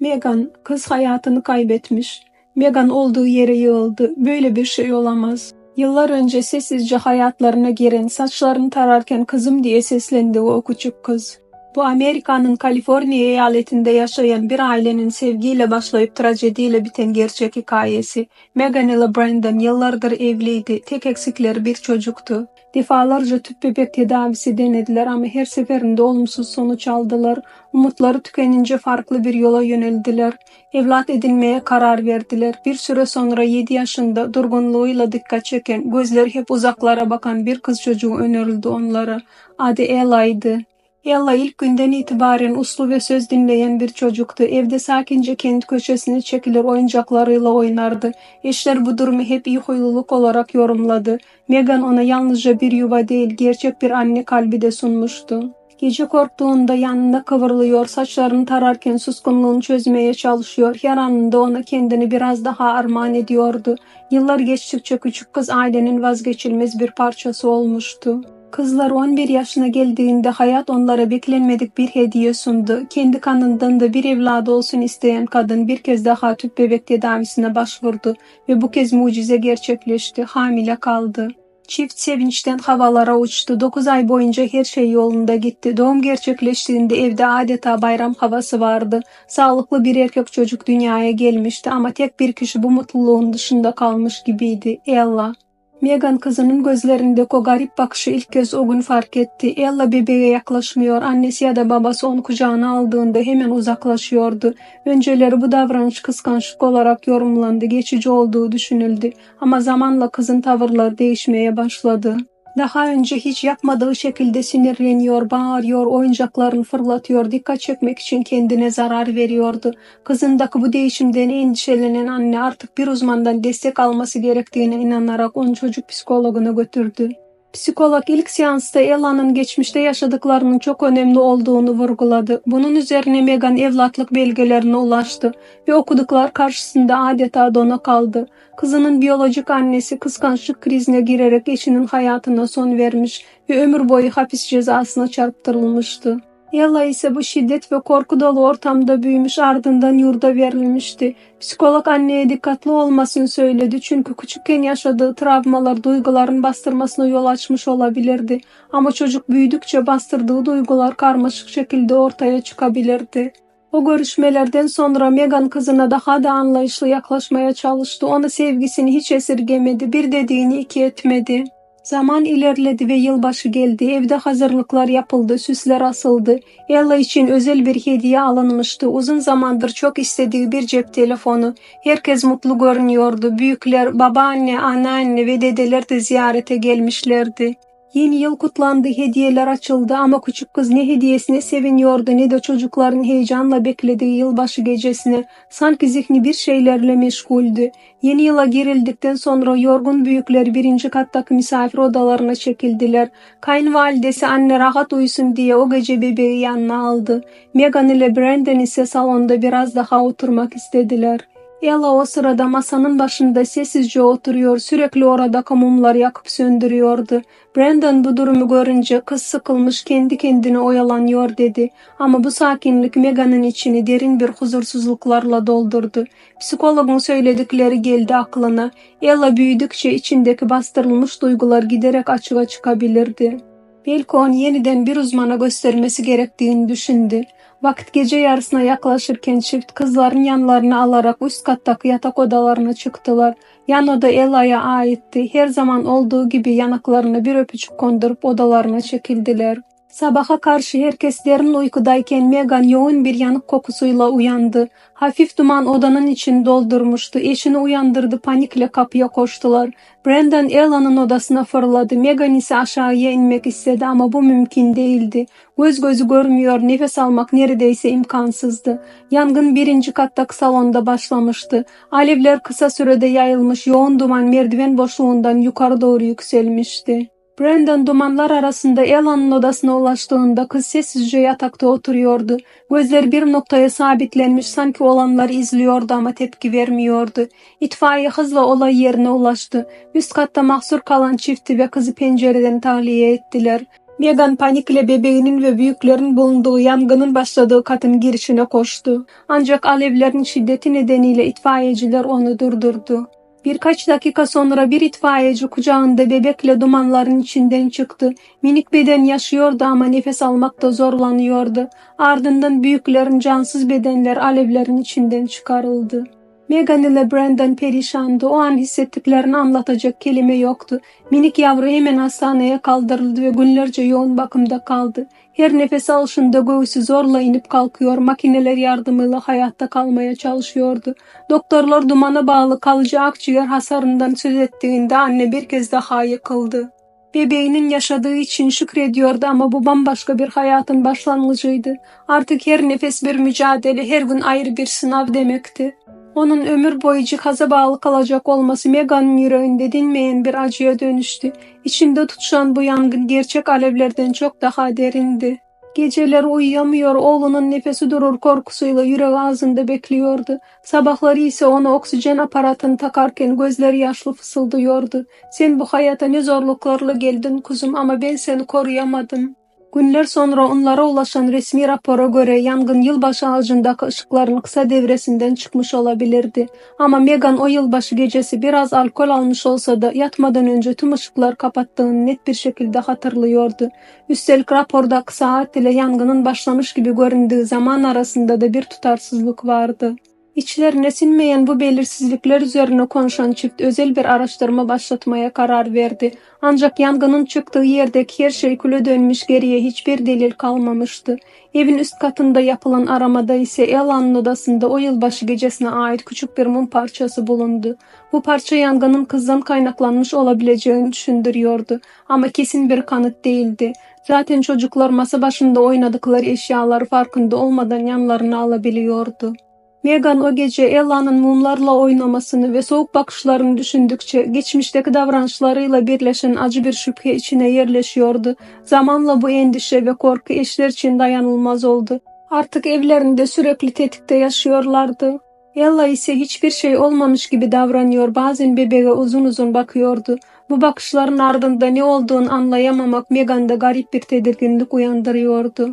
Megan, kız hayatını kaybetmiş. Megan olduğu yere yığıldı. Böyle bir şey olamaz. Yıllar önce sessizce hayatlarına giren, saçlarını tararken kızım diye seslendi o küçük kız. Bu Amerika'nın Kaliforniya eyaletinde yaşayan bir ailenin sevgiyle başlayıp trajediyle biten gerçek hikayesi. Megan ile Brandon yıllardır evliydi. Tek eksikleri bir çocuktu. Defalarca tüp bebek tedavisi denediler ama her seferinde olumsuz sonuç aldılar. Umutları tükenince farklı bir yola yöneldiler. Evlat edinmeye karar verdiler. Bir süre sonra 7 yaşında durgunluğuyla dikkat çeken, gözleri hep uzaklara bakan bir kız çocuğu önerildi onlara. Adı Ella'ydı. Ella ilk günden itibaren uslu ve söz dinleyen bir çocuktu. Evde sakince kendi köşesine çekilir oyuncaklarıyla oynardı. Eşler bu durumu hep iyi huyluluk olarak yorumladı. Megan ona yalnızca bir yuva değil gerçek bir anne kalbi de sunmuştu. Gece korktuğunda yanında kıvrılıyor, saçlarını tararken suskunluğunu çözmeye çalışıyor. Her anında ona kendini biraz daha armağan ediyordu. Yıllar geçtikçe küçük kız ailenin vazgeçilmez bir parçası olmuştu. Kızlar 11 yaşına geldiğinde hayat onlara beklenmedik bir hediye sundu. Kendi kanından da bir evladı olsun isteyen kadın bir kez daha tüp bebek tedavisine başvurdu ve bu kez mucize gerçekleşti. Hamile kaldı. Çift sevinçten havalara uçtu. 9 ay boyunca her şey yolunda gitti. Doğum gerçekleştiğinde evde adeta bayram havası vardı. Sağlıklı bir erkek çocuk dünyaya gelmişti ama tek bir kişi bu mutluluğun dışında kalmış gibiydi. Ella. Megan kızının gözlerinde o garip bakışı ilk kez o gün fark etti. Ella bebeğe yaklaşmıyor. Annesi ya da babası onu kucağına aldığında hemen uzaklaşıyordu. Önceleri bu davranış kıskançlık olarak yorumlandı. Geçici olduğu düşünüldü. Ama zamanla kızın tavırları değişmeye başladı. Daha önce hiç yapmadığı şekilde sinirleniyor, bağırıyor, oyuncaklarını fırlatıyor, dikkat çekmek için kendine zarar veriyordu. Kızındaki bu değişimden endişelenen anne artık bir uzmandan destek alması gerektiğine inanarak onu çocuk psikologuna götürdü. Psikolog ilk seansta Ella'nın geçmişte yaşadıklarının çok önemli olduğunu vurguladı. Bunun üzerine Megan evlatlık belgelerine ulaştı ve okuduklar karşısında adeta dona kaldı. Kızının biyolojik annesi kıskançlık krizine girerek eşinin hayatına son vermiş ve ömür boyu hapis cezasına çarptırılmıştı. Ella ise bu şiddet ve korku dolu ortamda büyümüş ardından yurda verilmişti. Psikolog anneye dikkatli olmasını söyledi çünkü küçükken yaşadığı travmalar duyguların bastırmasına yol açmış olabilirdi. Ama çocuk büyüdükçe bastırdığı duygular karmaşık şekilde ortaya çıkabilirdi. O görüşmelerden sonra Megan kızına daha da anlayışlı yaklaşmaya çalıştı. Ona sevgisini hiç esirgemedi, bir dediğini iki etmedi. Zaman ilerledi ve yılbaşı geldi. Evde hazırlıklar yapıldı, süsler asıldı. Ella için özel bir hediye alınmıştı. Uzun zamandır çok istediği bir cep telefonu. Herkes mutlu görünüyordu. Büyükler, babaanne, anneanne ve dedeler de ziyarete gelmişlerdi. Yeni yıl kutlandı, hediyeler açıldı ama küçük kız ne hediyesine seviniyordu ne de çocukların heyecanla beklediği yılbaşı gecesine. Sanki zihni bir şeylerle meşguldü. Yeni yıla girildikten sonra yorgun büyükler birinci kattaki misafir odalarına çekildiler. Kayınvalidesi anne rahat uyusun diye o gece bebeği yanına aldı. Megan ile Brandon ise salonda biraz daha oturmak istediler. Ella o sırada masanın başında sessizce oturuyor, sürekli orada mumlar yakıp söndürüyordu. Brandon bu durumu görünce kız sıkılmış kendi kendine oyalanıyor dedi. Ama bu sakinlik Megan'ın içini derin bir huzursuzluklarla doldurdu. Psikologun söyledikleri geldi aklına. Ella büyüdükçe içindeki bastırılmış duygular giderek açığa çıkabilirdi. Belki yeniden bir uzmana göstermesi gerektiğini düşündü. Vakit gece yarısına yaklaşırken çift kızların yanlarına alarak üst kattaki yatak odalarına çıktılar. Yan oda Ella'ya aitti. Her zaman olduğu gibi yanaklarına bir öpücük kondurup odalarına çekildiler. Sabaha karşı herkes derin uykudayken Megan yoğun bir yanık kokusuyla uyandı. Hafif duman odanın içini doldurmuştu. Eşini uyandırdı panikle kapıya koştular. Brandon Ella'nın odasına fırladı. Megan ise aşağıya inmek istedi ama bu mümkün değildi. Göz gözü görmüyor, nefes almak neredeyse imkansızdı. Yangın birinci kattaki salonda başlamıştı. Alevler kısa sürede yayılmış, yoğun duman merdiven boşluğundan yukarı doğru yükselmişti. Brandon dumanlar arasında Ella'nın odasına ulaştığında kız sessizce yatakta oturuyordu. Gözleri bir noktaya sabitlenmiş sanki olanları izliyordu ama tepki vermiyordu. İtfaiye hızla olay yerine ulaştı. Üst katta mahsur kalan çifti ve kızı pencereden tahliye ettiler. Megan panikle bebeğinin ve büyüklerin bulunduğu yangının başladığı katın girişine koştu. Ancak alevlerin şiddeti nedeniyle itfaiyeciler onu durdurdu. Birkaç dakika sonra bir itfaiyeci kucağında bebekle dumanların içinden çıktı. Minik beden yaşıyordu ama nefes almakta zorlanıyordu. Ardından büyüklerin cansız bedenler alevlerin içinden çıkarıldı. Megan ile Brandon perişandı. O an hissettiklerini anlatacak kelime yoktu. Minik yavru hemen hastaneye kaldırıldı ve günlerce yoğun bakımda kaldı. Her nefes alışında göğsü zorla inip kalkıyor, makineler yardımıyla hayatta kalmaya çalışıyordu. Doktorlar dumana bağlı kalıcı akciğer hasarından söz ettiğinde anne bir kez daha yıkıldı. Bebeğinin yaşadığı için şükrediyordu ama bu bambaşka bir hayatın başlangıcıydı. Artık her nefes bir mücadele, her gün ayrı bir sınav demekti. Onun ömür boyu cihaza bağlı kalacak olması Meghan'ın yüreğinde dinmeyen bir acıya dönüştü. İçinde tutuşan bu yangın gerçek alevlerden çok daha derindi. Geceler uyuyamıyor, oğlunun nefesi durur korkusuyla yüreği ağzında bekliyordu. Sabahları ise ona oksijen aparatını takarken gözleri yaşlı fısıldıyordu. Sen bu hayata ne zorluklarla geldin kuzum ama ben seni koruyamadım. Günler sonra onlara ulaşan resmi rapora göre yangın yılbaşı ağacındaki ışıkların kısa devresinden çıkmış olabilirdi. Ama Megan o yılbaşı gecesi biraz alkol almış olsa da yatmadan önce tüm ışıklar kapattığını net bir şekilde hatırlıyordu. Üstelik rapordaki saat ile yangının başlamış gibi göründüğü zaman arasında da bir tutarsızlık vardı. İçlerine sinmeyen bu belirsizlikler üzerine konuşan çift özel bir araştırma başlatmaya karar verdi. Ancak yangının çıktığı yerdeki her şey küle dönmüş geriye hiçbir delil kalmamıştı. Evin üst katında yapılan aramada ise Ela'nın odasında o yılbaşı gecesine ait küçük bir mum parçası bulundu. Bu parça yangının kızdan kaynaklanmış olabileceğini düşündürüyordu ama kesin bir kanıt değildi. Zaten çocuklar masa başında oynadıkları eşyaları farkında olmadan yanlarına alabiliyordu. Megan o gece Ella'nın mumlarla oynamasını ve soğuk bakışlarını düşündükçe geçmişteki davranışlarıyla birleşen acı bir şüphe içine yerleşiyordu. Zamanla bu endişe ve korku eşler için dayanılmaz oldu. Artık evlerinde sürekli tetikte yaşıyorlardı. Ella ise hiçbir şey olmamış gibi davranıyor, bazen bebeğe uzun uzun bakıyordu. Bu bakışların ardında ne olduğunu anlayamamak Megan'da garip bir tedirginlik uyandırıyordu.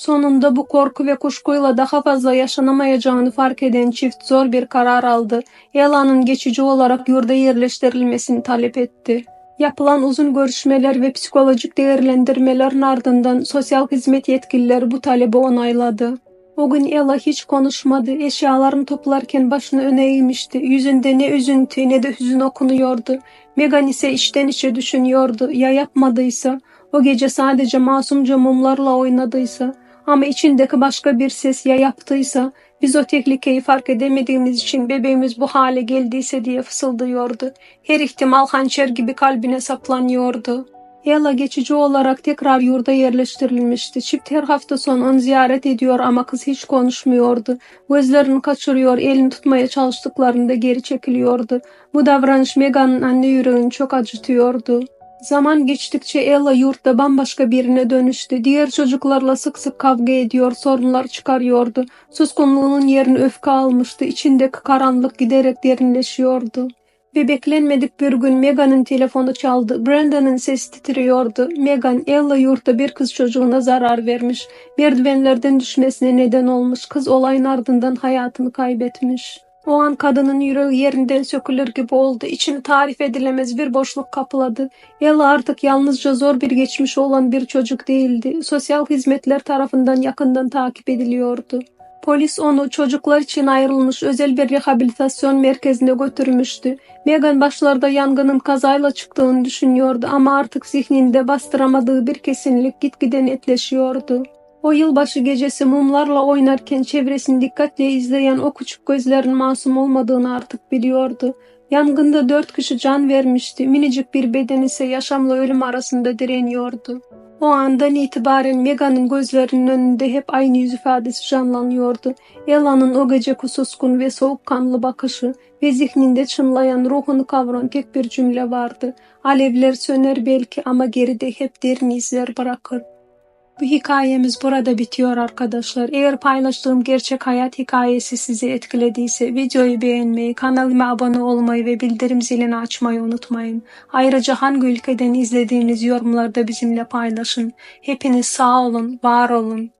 Sonunda bu korku ve kuşkuyla daha fazla yaşanamayacağını fark eden çift zor bir karar aldı. Ela'nın geçici olarak yurda yerleştirilmesini talep etti. Yapılan uzun görüşmeler ve psikolojik değerlendirmelerin ardından sosyal hizmet yetkilileri bu talebi onayladı. O gün Ella hiç konuşmadı. Eşyalarını toplarken başını öne eğmişti. Yüzünde ne üzüntü ne de hüzün okunuyordu. Megan ise içten içe düşünüyordu. Ya yapmadıysa? O gece sadece masumca mumlarla oynadıysa? Ama içindeki başka bir ses ya yaptıysa, biz o tehlikeyi fark edemediğimiz için bebeğimiz bu hale geldiyse diye fısıldıyordu. Her ihtimal hançer gibi kalbine saplanıyordu. Ella geçici olarak tekrar yurda yerleştirilmişti. Çift her hafta son onu ziyaret ediyor ama kız hiç konuşmuyordu. Gözlerini kaçırıyor, elini tutmaya çalıştıklarında geri çekiliyordu. Bu davranış Megan'ın anne yüreğini çok acıtıyordu. Zaman geçtikçe Ella yurtta bambaşka birine dönüştü. Diğer çocuklarla sık sık kavga ediyor, sorunlar çıkarıyordu. Suskunluğunun yerini öfke almıştı. İçindeki karanlık giderek derinleşiyordu. Ve beklenmedik bir gün Megan'ın telefonu çaldı. Brandon'ın sesi titriyordu. Megan, Ella yurtta bir kız çocuğuna zarar vermiş. Merdivenlerden düşmesine neden olmuş. Kız olayın ardından hayatını kaybetmiş. O an kadının yüreği yerinden sökülür gibi oldu. İçini tarif edilemez bir boşluk kapladı. Ella artık yalnızca zor bir geçmiş olan bir çocuk değildi. Sosyal hizmetler tarafından yakından takip ediliyordu. Polis onu çocuklar için ayrılmış özel bir rehabilitasyon merkezine götürmüştü. Megan başlarda yangının kazayla çıktığını düşünüyordu ama artık zihninde bastıramadığı bir kesinlik gitgide netleşiyordu. O yılbaşı gecesi mumlarla oynarken çevresini dikkatle izleyen o küçük gözlerin masum olmadığını artık biliyordu. Yangında dört kişi can vermişti. Minicik bir beden ise yaşamla ölüm arasında direniyordu. O andan itibaren Mega'nın gözlerinin önünde hep aynı yüz ifadesi canlanıyordu. Ella'nın o gece kususkun ve soğukkanlı bakışı ve zihninde çınlayan ruhunu kavran tek bir cümle vardı. Alevler söner belki ama geride hep derin izler bırakır. Bu hikayemiz burada bitiyor arkadaşlar. Eğer paylaştığım gerçek hayat hikayesi sizi etkilediyse videoyu beğenmeyi, kanalıma abone olmayı ve bildirim zilini açmayı unutmayın. Ayrıca hangi ülkeden izlediğiniz yorumlarda bizimle paylaşın. Hepiniz sağ olun, var olun.